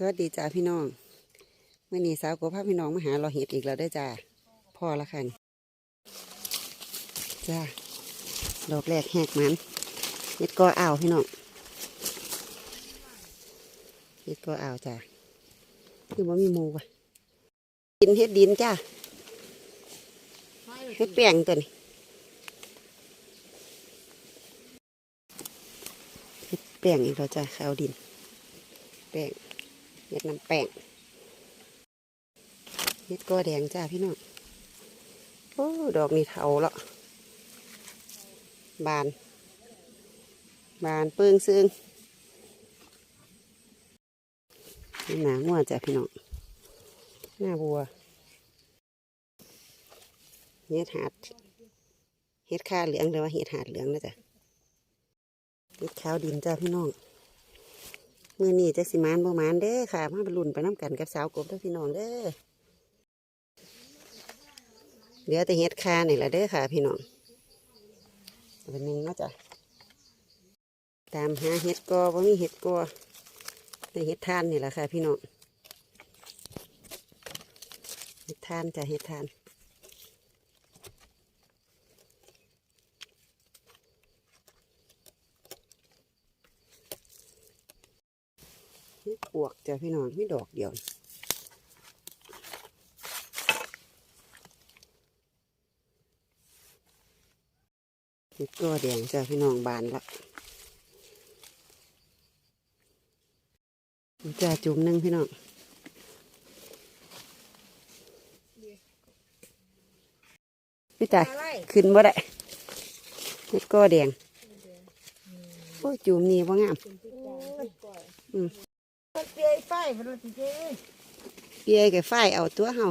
สวัสดีจ้าพี่น้องเมื่อนี้สาวกบพาพี่น้องมาหาเราเห็ดอีกแล้วได้จ้าพอละค่ะนี่จ้าดอกแรกแหกมันเห็ดกออ่าวพี่น้องเห็ดกออ่าวจ้าคือว่ามีมูวะดินเห็ดดินจ้าเห็ดแป้งตัวนี้เห็ดแป้งอีกแล้วจ้าข้าวดินแป้ง เห็ดน้ำแป้งเห็ดกอแดงจ้าพี่น้องโอ้ดอกนี่เทาแล้วบาน บานเปิงซึ่งนี่หนางัวจ้ะพี่น้องหน้าบัวเห็ดหาดเห็ดข้าเหลืองหรือว่าเห็ดหาดเหลืองนะจ๊ะเห็ดขาวดินจ้าพี่น้อง มือนี้จะสิมานบ่มานเด้อค่ะมาไปรุ่นไปน้ำกันกับสาวกบเด้อพี่น้องเด้อเหลือแต่เฮ็ดคานี่แหละเด้อค่ะ พี่น้องเป็นหนึ่งนะจ้ะตามหาเฮ็ดกอว่ามีเฮ็ดกอแต่เฮ็ดทานนี่แหละค่ะ พี่น้องเฮ็ดทานจ้ะเฮ็ดทาน เฮ็ดปวกจ้ะพี่น้องมีดอกเดียวเห็ดตัวแดงจ้าพี่น้องบานละนี่จ้าจุ่มหนึ่งพี่น้องพี่ตาขึ้นบ่ได้เห็ดก้อแดงโอ้ยจุ่มนี่ว่างาม เปียไฟมันเลยเจ๊เปียกับฝ้ายเอาตัวเฮา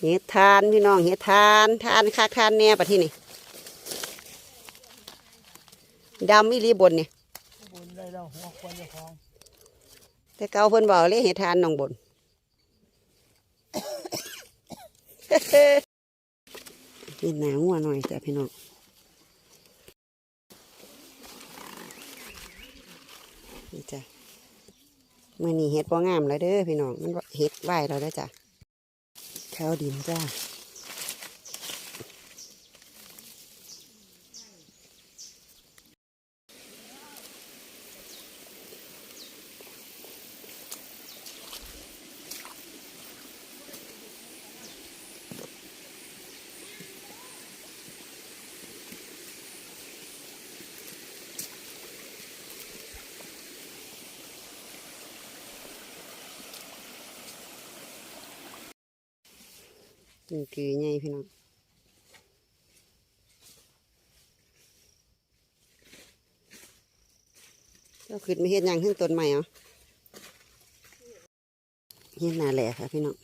เห็ดทานพี่น้องเห็ดทานทานคักทานแน่ปะที่นี่ดำอีหลีบนเนี่ยบนได้แล้วหัวควันเจ้าของแต่เก่าเพิ่นบอกเลยเห็ดทานหนองบนนี่หนาหัวหน่อยจ้ะพี่น้องนี่จ้ะ มื่อนี้เห็ดพองามแล้วเด้อพี่น้องมันเห็ดไหวแล้วได้อจ้ะแถวดินจ้า นี่คือไงพี่น้องเจ้าขึ้นไม่เห็นยังขึ้นต้นใหม่เหรอเห็นนาแหล่ค่ะพี่น้อง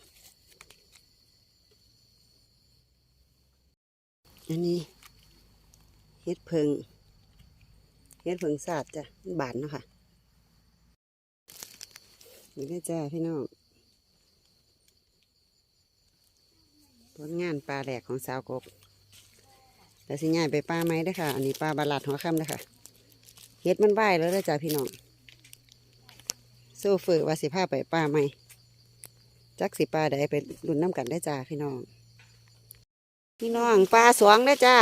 อันนี้เฮ็ดเพิงเฮ็ดเพิงศาสาดจ้ะมันบานเนาะค่ะนี่ได้จ้าพี่น้อง ผลงานปลาแหลกของสาวกบแล้วสิง่ายไปปลาไหมเด้อค่ะ อันนี้ปลาบาลัดหัวค่ำเด้อค่ะเฮ็ดมันไหวแล้วเด้จ้าพี่น้องโซเฟอร์ว่าสิพาไปปลาไหมจักสิปลาใดไปรุ่นน้ำกันได้จ้าพี่น้อง พี่น้องปลาสวงเด้จ้า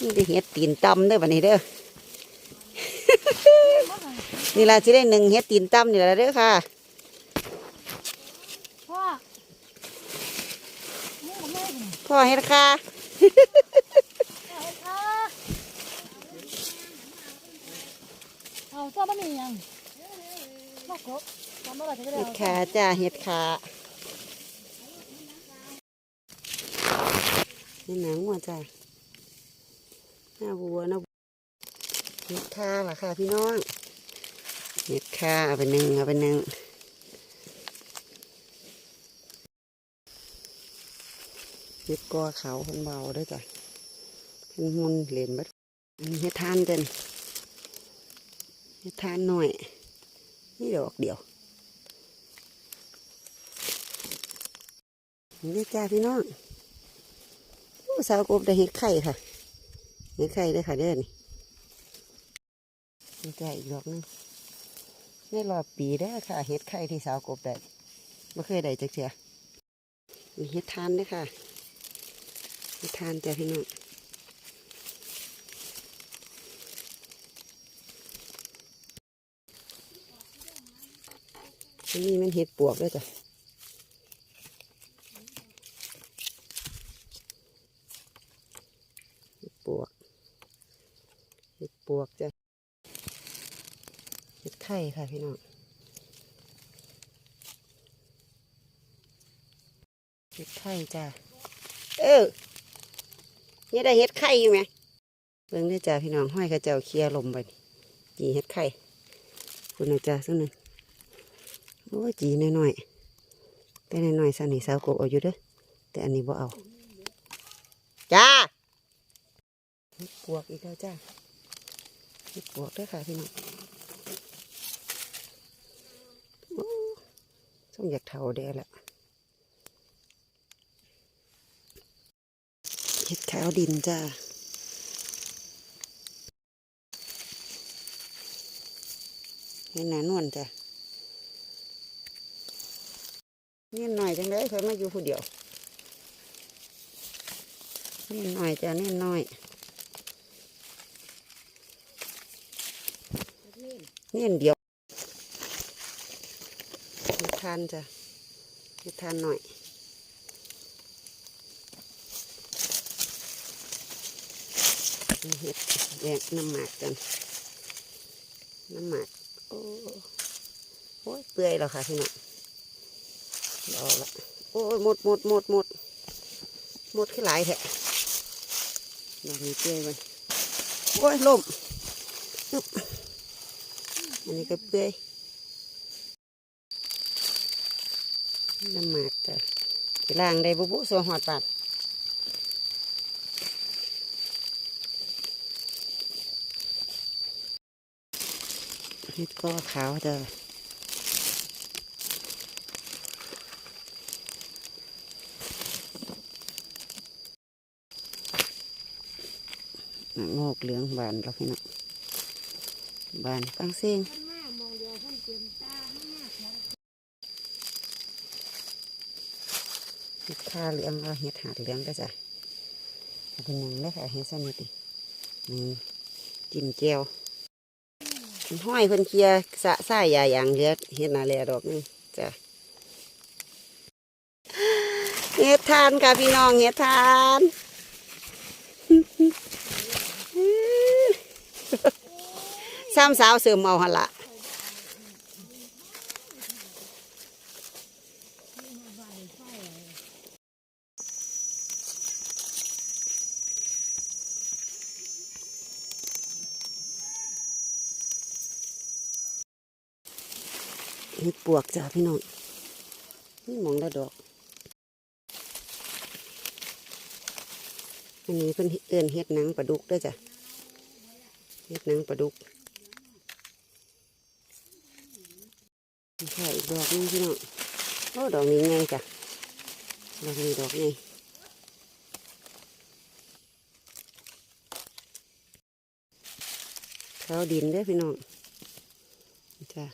นี่ได้เห็ดตีนตำเด้อบันนี้เด้อนี่ล่ะจะได้หนึ่งเห็ดตีนตำนี่ละเด้อค่ะ พ่อนี่ผมไม่เห็น พ่อเห็ดค่ะเอาเจ้าบ้านนี่ยังมาครบทำเมื่อไหร่จะได้เห็ดขาจ้าเห็ดขาเห็ดหนังวัวจ้าหน้าวัวหนะเห็ดขาล่ะค่ะพี่น้องเห็ดขาเอาไปหนึ่งเอาไปหนึ่ง เห็ดกอเขาคนเบาด้วยจ้ะเป็นมุนเหรียญบัดอันนี้เห็ดทานเด่นเห็ดทานหน่อย นี่ดอกเดียวนี่ได้อจ้าพี่น้องสาวกบได้เห็ดไข่ค่ะเห็ดไข่เด้ค่ะเด้อนี่นี่จ้าอีกดอกนึงในรอบปีเด้ค่ะเฮ็ดไข่ที่สาวกบได้ไม่เคยได้จักเทียมีเฮ็ดทานด้อค่ะ เฮ็ดทานจ้ะพี่น้องอันนี้มันเฮ็ดปวกด้วยจ้ะเฮ็ดปวกเฮ็ดปวกจ้ะเฮ็ดไข่ค่ะพี่น้องเฮ็ดไข่จ้ะ เออ เนี่ได้เฮ็ดไข่อยู่ไหมเบิ่งได้จ้ะพี่น้องห้อยกระเจ้าเคลียลมไปจีเฮ็ดไข่คุณนะจ้ะสักหนึ่งโอ้จีน้อยๆแต่น้อยๆสันนี่สาวกบเอาอยู่เด้อแต่อันนี้บ่เอาจ้าปวกอีกแล้วจ้าปวกด้วยค่ะพี่น้องโอ้ส่งอยากเท่าเด้อละ เฮ็ดขาวดินจ้าเฮ็ดหนานวลจ้าเนียนหน่อยจังเลยเคยมาอยู่ผู้เดียวเนียนหน่อยจ้ะเนียนหน่อยเนียนเดียวทานจ้ะทานหน่อย เห็ดแยกน้ำหมากกันน้ำหมากโอ้โอ้ยเปื่อยแล้วค่ะพี่น้องรอละโอ้ยหมดหมดหมดหมดหมดขึ้นหลายแท้ดอกนี้เปื่อยมันโอ้ยล่มอันนี้ก็เปื่อยน้ำหมากจ้ะล้างได้บุบุสวหอดบาด เฮ็ดก็ขาวจ้ะโงกเหลืองบานแล้วพี่น้องบานฟังเสียงเห็ดขาเหลืองเอาเห็ดหาดเหลืองก็จะเป็นหยังได้อค่ะเห็ดสนิทดินี่จิ้มแก้ว ห้อยคนเคลียร์สะส่ายยาอย่างเลือเห็ดนาแลดอกนึงจ้ะเฮ็ดทานค่ะพี่น้องเฮ็ดทานซ้ำสาวเสริมเอาหนละ เห็ดปวกจ้าพี่น้องนี่มองได้ดอก อันนี้เป็นเอื้อนเห็ดหนังปลาดุกเด้วยจ้ะเห็ดหนังปลาดุกนี่ดอกนึงพี่น้องโอ้ดอกนี้ไงจ้ะดอกนี้ดอกไงเขาดินเด้อพี่น้องนี่จ้ะ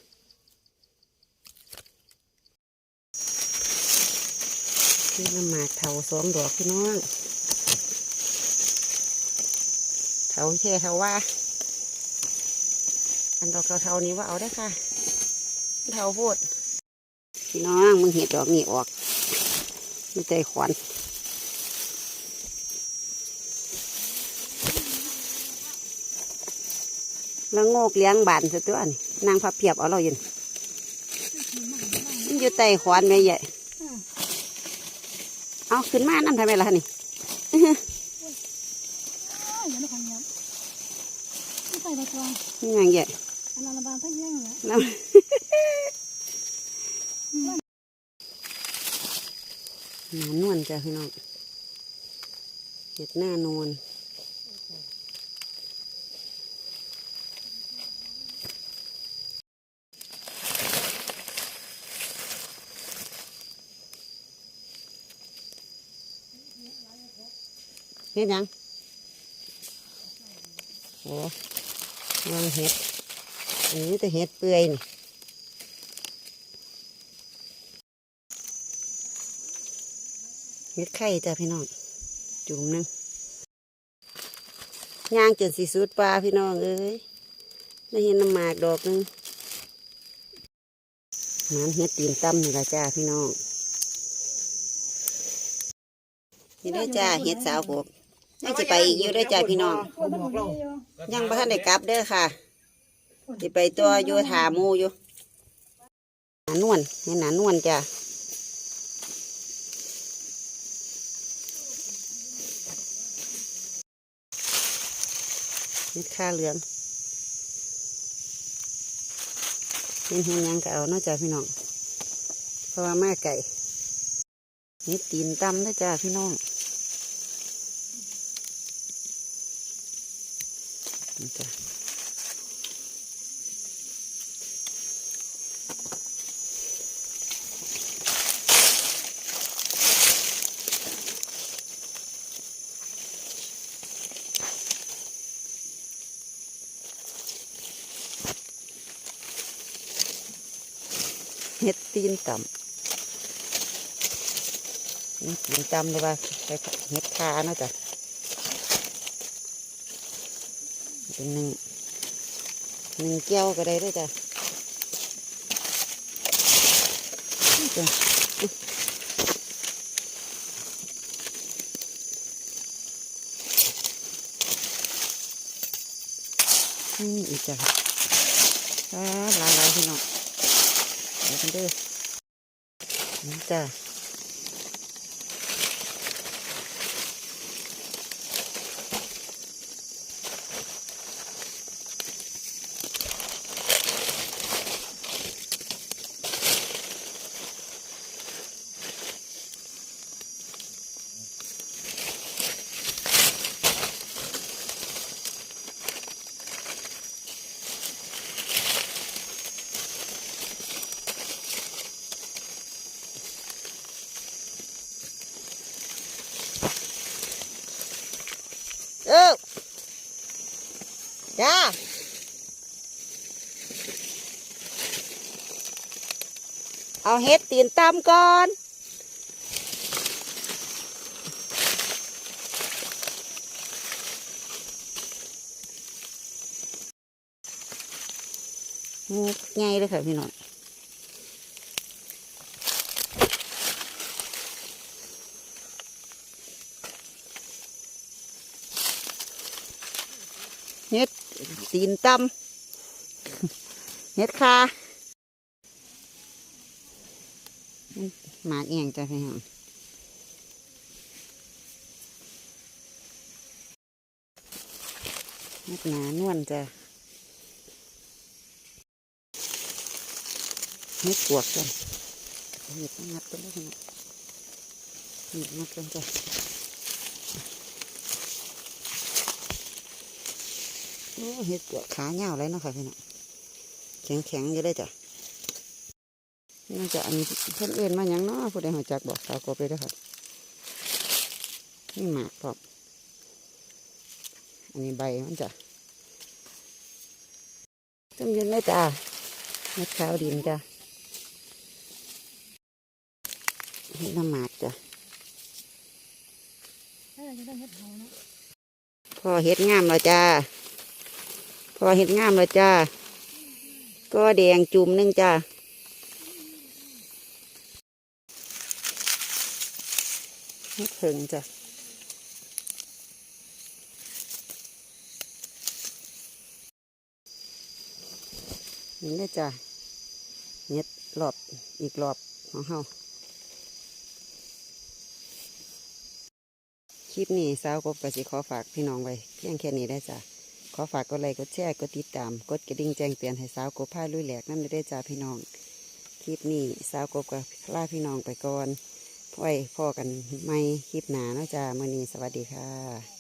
นี่น้ำหมากเถาสองดอกพี่น้องเถาแค่เถาว่า อันดอกเทาๆนี้ว่าเอาได้ค่ะเทาโพดพี่น้องมึงเห็ดดอกนี้ออกมันใจขวัญแล้วโงกเลี้ยงบานซะตัวนี่นางพับเพียบเอาเราอยู่นี่มันอยู่ใต้ขวานแม่ใหญ่ เอาขึ้นมานั่นทำไมล่ะนี่อ้าวอย่ามาของเยองนี่ยังใหญ่อันนั้นระบางทั้งยังเลยแล้วหนานวลจ้ะพี่น้องเห็ดหน้านวล เห็ดยังโอ้ยางเห็ดอันนี้แต่เห็ดเปื่อยนี่เห็ดไข่จ้ะพี่น้อง จุ่มนึงย่างจนสีสุดปลาพี่น้องเอ้ยได้เห็นน้ำหมากดอกนึงน้ำเห็ดตีนตั้มนี่ละจ้าพี่น้องนี่ด้จ้าเห็ดสาวกบ ยังจะไปอีกอยู่ได้อจ้าพี่น้องคนมันมีอยู่ยังบ่ทันได้กลับเด้อค่ะสิไปตัวอยู่ถาหมูอยู่หนานวลนี่หนานวลจ้ะเฮ็ดข้าเหลืองเห็นเห็นหยังก็เอาเนาะจ้าพี่น้อง เพราะว่ามาไก่เฮ็ดตีนตำเด้อจ้าพี่น้อง นี่จ้ะเห็ดตีนต่ำเห็ดตีนต่ำเลยว่าเห็ดคานะจ้ะ เป็นหนึ่งหนึ่งแก้วก็ได้ด้วยจ้ะนี่จ้ะนี่อีกจ้ะลายลายพี่น้องเดี๋ยวกันเด้อนี่จ้าเออ จ้าเอาเฮ็ดตีนตำก่อนงูใหญ่เลยค่ะพี่น้องเฮ็ด ตีนตำเฮ็ดคาหมาเอียงจ้ะพี่น้องเฮ็ดหนานวลจ้ะเฮ็ดปวกจ้ะเฮ็ดงัดกันแล้วพี่น้องเฮ็ดงัดกันจ้ะ โอ้ เห็ดปวดขาเหี่ยวเลยเนาะค่ะพี่น้องแข็งแข็งๆอยู่เลยจ้ะน่าจะอันเพื่อนเอื่นมาหยังเนาะผู้ใดหัวจักบอกสาวกบเลยเด้อค่ะนี่หมากพร้อมอันนี้ใบมันจ้ะจำยืนเลยจ้ะเม็ดขาวดินจ้ะเห็ดน้ำหมากจ้ะให้เราจะได้เฮ็ดเฮาเนาะพอเห็ดงามแล้วจ้า พอเห็ดงามแล้วจ้า ก็แดงจุ่มนึงจ้าเห็ดเพิงจ้ะนี่เลยจ้าเห็ดรอบอีกรอบของเฮาคลิปนี้สาวกบกสิขอฝากพี่น้องไว้เพียงแค่นี้ได้จ้ะ อฝากกดไลค์กดแชร์กดติดตาม กดกระดิ่งแจ้งเตือนให้สาวกบพาลุยแหลกนั่นได้จ้าพี่น้อง คลิปนี้สาวกบกับลาพี่น้องไปก่อนไว้พ่อกันไม่คลิปหนาเนาะจ้ามื่อนี้สวัสดีค่ะ